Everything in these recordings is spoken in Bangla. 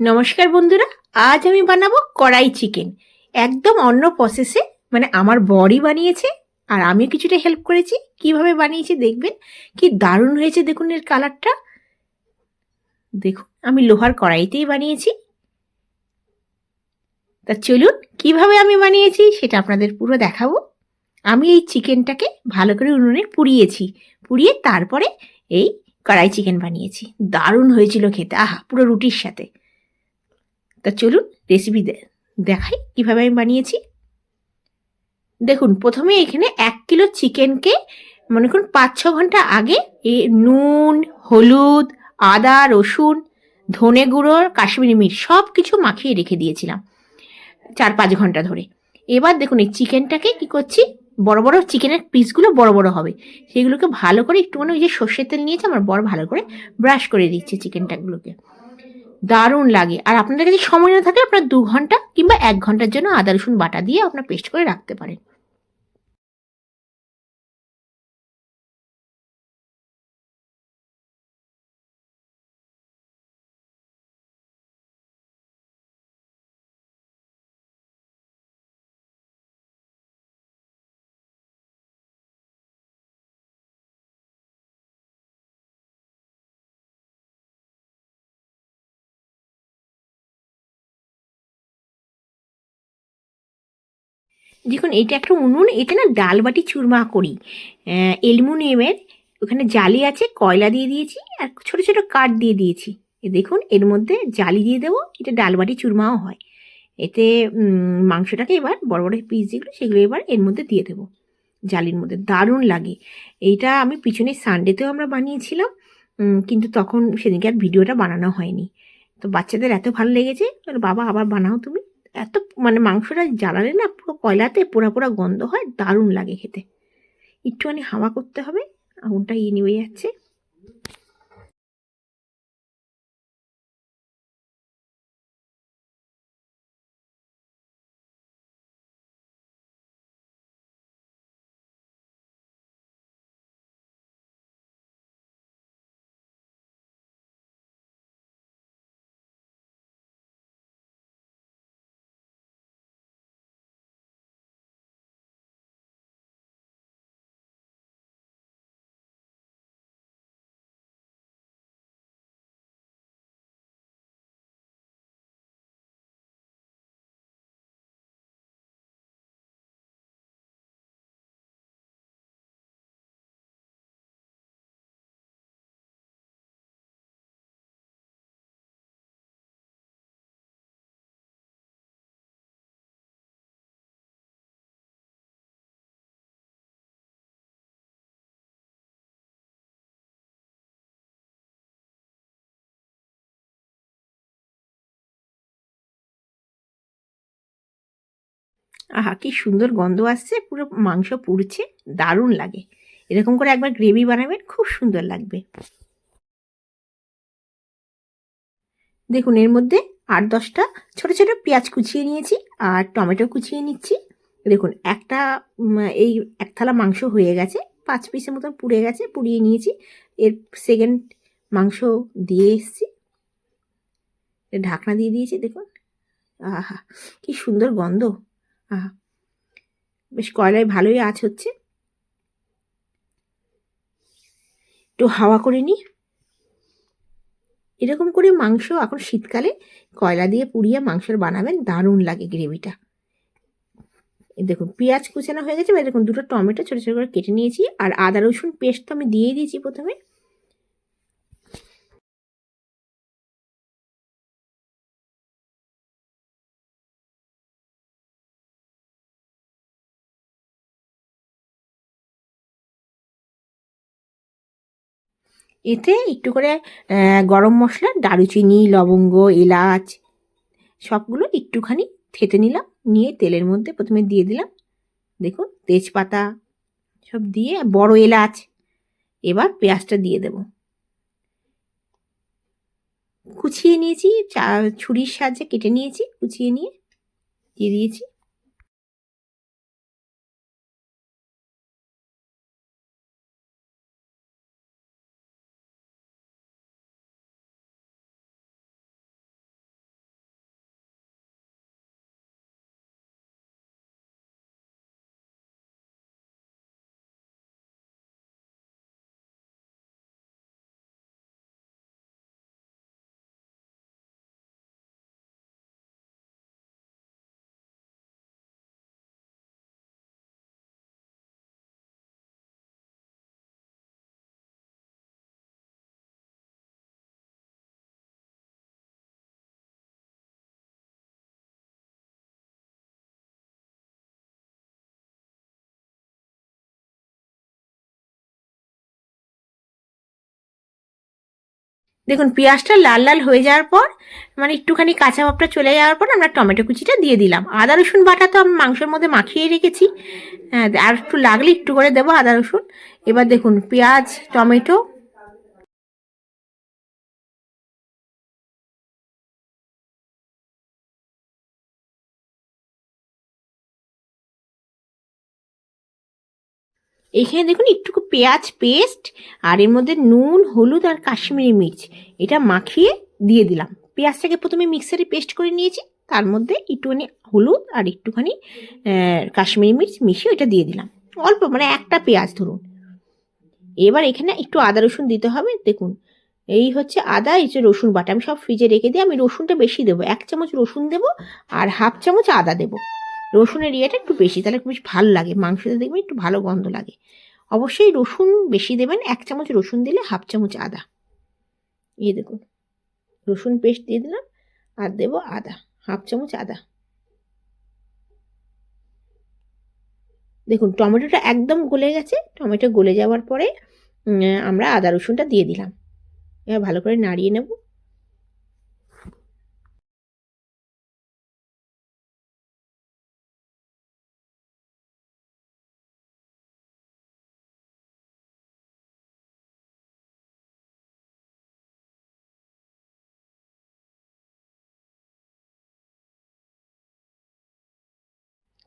নমস্কার বন্ধুরা, আজ আমি বানাবো কড়াই চিকেন। একদম অন্য প্রসেসে মানে আমার বড়ি বানিয়েছে আর আমিও কিছুটা হেল্প করেছি। কীভাবে বানিয়েছি দেখবেন? কি দারুণ হয়েছে দেখুন এর কালারটা দেখুন, আমি লোহার কড়াইতেই বানিয়েছি। তা চলুন, কীভাবে আমি বানিয়েছি সেটা আপনাদের পুরো দেখাবো। আমি এই চিকেনটাকে ভালো করে উনুনে পুড়িয়েছি। পুড়িয়ে তারপরে এই কড়াই চিকেন বানিয়েছি। দারুণ হয়েছিল খেতে, আহা, পুরো রুটির সাথে। তা চলুন রেসিপি দে দেখাই কীভাবে আমি বানিয়েছি। দেখুন, প্রথমে এখানে এক কিলো চিকেনকে মনে করুন পাঁচ ছ ঘণ্টা আগে এ নুন, হলুদ, আদা, রসুন, ধনে গুঁড়ো, কাশ্মীরি মির্চ সব কিছু মাখিয়ে রেখে দিয়েছিলাম চার পাঁচ ঘণ্টা ধরে। এবার দেখুন এই চিকেনটাকে কি করছি, বড় বড় চিকেনের পিসগুলো বড় বড় হবে। সেগুলোকে ভালো করে একটুখানি ওই যে সর্ষের তেল নিয়েছে, আমার বড় ভালো করে ব্রাশ করে দিচ্ছে চিকেনটাগুলোকে। দারুণ লাগে। আর আপনাদের কাছে সময় না থাকলে আপনার দু ঘণ্টা কিংবা এক ঘণ্টার জন্য আদা রসুন বাটা দিয়ে আপনার পেস্ট করে রাখতে পারেন। দেখুন এটা একটা উনুন এতে না ডালবাটি চুরমা করি। অ্যালুমিনিয়ামের ওখানে জালি আছে, কয়লা দিয়ে দিয়েছি, আর ছোটো ছোটো কাঠ দিয়ে দিয়েছি। দেখুন, এর মধ্যে জালি দিয়ে দেবো, এটা ডালবাটি চুরমাও হয়। এতে মাংসটাকে এবার বড় বড় পিস যেগুলো, সেগুলো এবার এর মধ্যে দিয়ে দেবো, জালির মধ্যে। দারুণ লাগে। এইটা আমি পিছনে সানডেতেও আমরা বানিয়েছিলাম কিন্তু তখন সেদিনকে আর ভিডিওটা বানানো হয়নি। তো বাচ্চাদের এত ভালো লেগেছে বাবা, আবার বানাও তুমি। এত মানে মাংসটা জ্বালালে না পুরো কয়লাতে পোড়া পোড়া গন্ধ হয়, দারুণ লাগে খেতে। একটুখানি হাওয়া করতে হবে, আগুনটা ইয়ে নিয়ে যাচ্ছে। আহা, কি সুন্দর গন্ধ আসছে, পুরো মাংস পুড়ছে, দারুণ লাগে। এরকম করে একবার গ্রেভি বানাবেন, খুব সুন্দর লাগবে। দেখুন, এর মধ্যে আট দশটা ছোটো ছোটো পেঁয়াজ কুচিয়ে নিয়েছি আর টমেটো কুচিয়ে নিচ্ছি। দেখুন, একটা এই এক থালা মাংস হয়ে গেছে, পাঁচ পিসের মতন পুড়ে গেছে, পুড়িয়ে নিয়েছি। এর সেকেন্ড মাংস দিয়ে এসছি। ঢাকনা দিয়ে দিয়েছি, দেখুন। আহা, কি সুন্দর গন্ধ। আহা। বেশ কয়লায় ভালোই আঁচ হচ্ছে। একটু হাওয়া করে নিই এরকম করে মাংস এখন শীতকালে কয়লা দিয়ে পুড়িয়ে মাংসের বানাবেন, দারুণ লাগে গ্রেভিটা। দেখুন, পেঁয়াজ কুচানো হয়ে গেছে দেখুন দুটো টমেটো ছোটো ছোটো করে কেটে নিয়েছি, আর আদা রসুন পেস্ট তো আমি দিয়েই দিয়েছি প্রথমে। এতে একটু করে গরম মশলা, দারুচিনি, লবঙ্গ, এলাচ, সবগুলো একটুখানি থেতে নিলাম, নিয়ে তেলের মধ্যে প্রথমে দিয়ে দিলাম। দেখুন, তেজপাতা সব দিয়ে বড় এলাচ, এবার পেঁয়াজটা দিয়ে দেব। কুচিয়ে নিয়েছি ছুরির সাহায্যে কেটে নিয়েছি, কুচিয়ে নিয়ে দিয়ে দিয়েছি। দেখুন, পেঁয়াজটা লাল লাল হয়ে যাওয়ার পর মানে একটুখানি কাঁচা ভাবটা চলে যাওয়ার পর আমরা টমেটো কুচিটা দিয়ে দিলাম। আদা, রসুন বাটা তো আমি মাংসের মধ্যে মাখিয়ে রেখেছি। হ্যাঁ আর একটু লাগলে একটু করে দেবো আদা, রসুন। এবার দেখুন, পেঁয়াজ, টমেটো এখানে দেখুন একটু পেঁয়াজ পেস্ট আর এর মধ্যে নুন, হলুদ আর কাশ্মীরি মির্চ। এটা মাখিয়ে দিয়ে দিলাম। পেঁয়াজটাকে প্রথমে মিক্সারে পেস্ট করে নিয়েছি, তার মধ্যে একটুখানি হলুদ আর একটুখানি কাশ্মীরি মির্চ মিশিয়ে এটা দিয়ে দিলাম। অল্প মানে একটা পেঁয়াজ ধরুন। এবার এখানে একটু আদা রসুন দিতে হবে। দেখুন, এই হচ্ছে আদা, এই যে রসুন বাটা। আমি সব ফ্রিজে রেখে দিই আমি রসুনটা বেশি দেবো। এক চামচ রসুন দেবো আর হাফ চামচ আদা দেবো। রসুনের ইয়েটা একটু বেশি, তাহলে বেশ ভালো লাগে। মাংসতে দেখবেন একটু ভালো গন্ধ লাগে। অবশ্যই রসুন বেশি দেবেন, এক চামচ রসুন দিলে হাফ চামচ আদা। এই দেখুন, রসুন পেস্ট দিয়ে দিলাম, আর দেবো আদা, হাফ চামচ আদা। দেখুন, টমেটোটা একদম গলে গেছে। টমেটো গলে যাওয়ার পরে আমরা আদা রসুনটা দিয়ে দিলাম। এবার ভালো করে নাড়িয়ে নেব।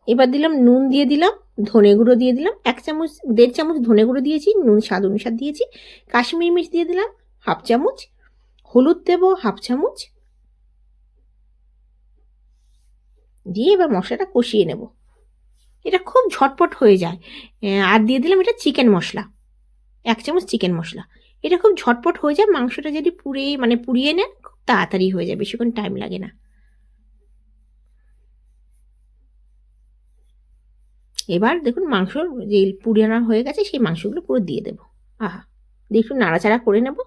এবার দিলাম নুন দিয়ে দিলাম, ধনে গুঁড়ো দিয়ে দিলাম, এক চামচ, দেড় চামচ ধনে গুঁড়ো দিয়েছি, নুন স্বাদ অনুসার দিয়েছি, কাশ্মীরি মির্চ দিয়ে দিলাম হাফ চামচ, হলুদ দেবো হাফ চামচ। দিয়ে এবার মশলাটা কষিয়ে নেব। এটা খুব ঝটপট হয়ে যায়। আর দিয়ে দিলাম এটা চিকেন মশলা, এক চামচ চিকেন মশলা। এটা খুব ঝটপট হয়ে যায়, মাংসটা যদি পুড়ে মানে পুড়িয়ে নেন, খুব তাড়াতাড়ি হয়ে যায়, বেশিক্ষণ টাইম লাগে না। এবার দেখুন মাংস যে পুড়ানো হয়ে গেছে, সেই মাংসগুলো পুরো দিয়ে দেবো। আহা দেখুন নাড়াচাড়া করে নেব।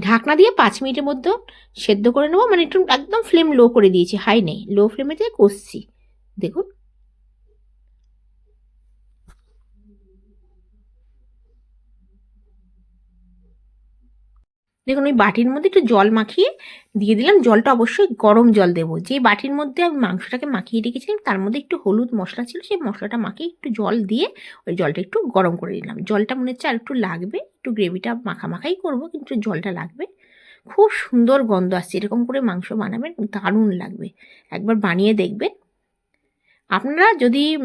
ঢাকনা দিয়ে পাঁচ মিনিটের মধ্যে সেদ্ধ করে নেব। মানে একটু একদম ফ্লেম লো করে দিয়েছি। হাই নেই। লো ফ্লেমেতে কষছি। দেখুন। দেখুন, ওই বাটির মধ্যে একটু জল মাখিয়ে দিয়ে দিলাম। জলটা অবশ্যই গরম জল দেবো। যে বাটির মধ্যে আমি মাংসটাকে মাখিয়ে রেখেছিলাম, তার মধ্যে একটু হলুদ মশলা ছিল, সেই মশলাটা মাখিয়ে একটু জল দিয়ে ওই জলটা একটু গরম করে দিলাম জলটা মনে হচ্ছে আর একটু লাগবে, একটু গ্রেভিটা মাখা মাখাই করব, কিন্তু জলটা লাগবে। খুব সুন্দর গন্ধ আসছে, এরকম করে মাংস বানাবেন, দারুণ লাগবে। একবার বানিয়ে দেখবেন। আপনারা যদি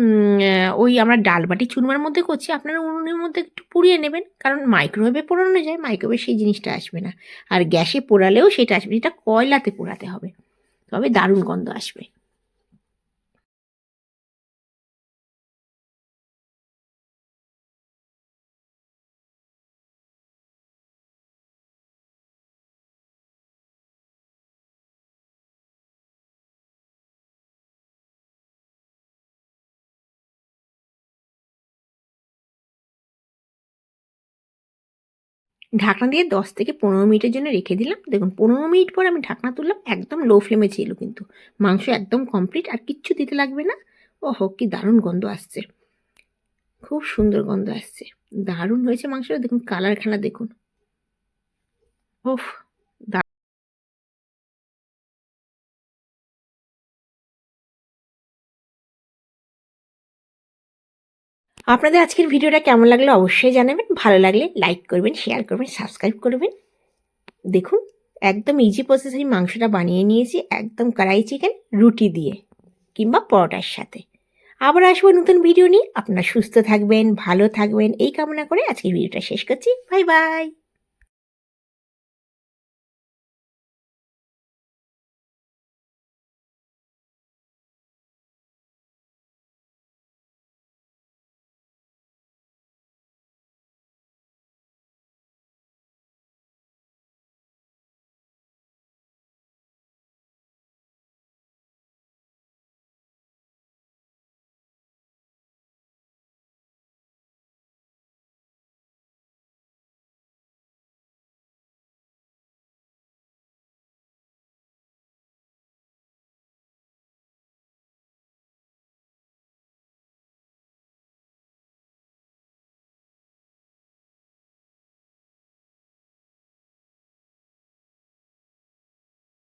ওই আমরা ডাল বাটি চুরমার মধ্যে করছি, আপনারা উনুনের মধ্যে একটু পুড়িয়ে নেবেন। কারণ মাইক্রোওয়েভে পোড়ানো যায় মাইক্রোওয়েভে সেই জিনিসটা আসবে না। আর গ্যাসে পোড়ালেও সেটা আসবে এটা কয়লাতে পোড়াতে হবে। তবে দারুণ গন্ধ আসবে। ঢাকনা দিয়ে দশ থেকে পনেরো মিনিটের জন্য রেখে দিলাম। দেখুন, পনেরো মিনিট পর আমি ঢাকনা তুললাম, একদম লো ফ্লেমে ছিল কিন্তু। মাংস একদম কমপ্লিট আর কিচ্ছু দিতে লাগবে না। ওহ, কি দারুণ গন্ধ আসছে। খুব সুন্দর গন্ধ আসছে। দারুণ হয়েছে মাংসটা। দেখুন কালারখানা দেখুন। ওফ আপনাদের আজকের ভিডিওটা কেমন লাগল অবশ্যই জানাবেন। ভালো লাগলে লাইক করবেন শেয়ার করবেন সাবস্ক্রাইব করবেন। দেখুন, একদম ইজি প্রসেস আমি মাংসটা বানিয়ে নিয়েছি, একদম কড়াই চিকেন রুটি দিয়ে কিংবা পরোটার সাথে। আবার আসব নতুন ভিডিও নিয়ে। আপনারা সুস্থ থাকবেন, ভালো থাকবেন, এই কামনা করে আজকের ভিডিওটা শেষ করছি। Bye bye